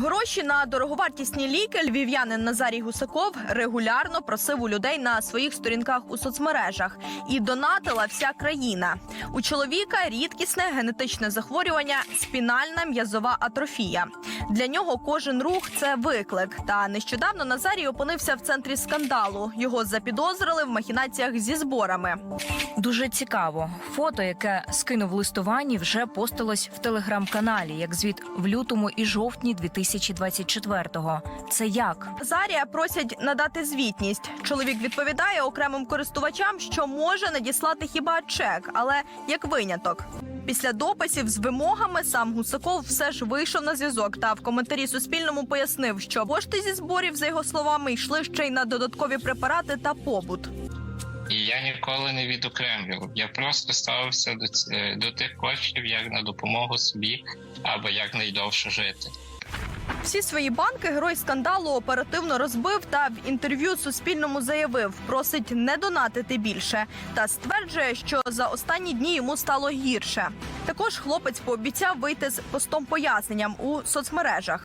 Гроші на дороговартісні ліки львів'янин Назарій Гусаков регулярно просив у людей на своїх сторінках у соцмережах і донатила вся країна. У чоловіка рідкісне генетичне захворювання спінальна м'язова атрофія. Для нього кожен рух це виклик. Та нещодавно Назарій опинився в центрі скандалу. Його запідозрили в махінаціях зі зборами. Дуже цікаво. Фото, яке скинув листуванні, вже постилось в телеграм-каналі, як звіт в лютому і жовтні 2024-го. Це як? Зарія просять надати звітність. Чоловік відповідає окремим користувачам, що може надіслати хіба чек, але як виняток. Після дописів з вимогами сам Гусаков все ж вийшов на зв'язок та в коментарі Суспільному пояснив, що кошти зі зборів, за його словами, йшли ще й на додаткові препарати та побут. І я ніколи не відокремлював. Я просто ставився до, до тих коштів як на допомогу собі або як найдовше жити. Всі свої банки герой скандалу оперативно розбив та в інтерв'ю Суспільному заявив, просить не донатити більше та стверджує, що за останні дні йому стало гірше. Також хлопець пообіцяв вийти з постом поясненням у соцмережах.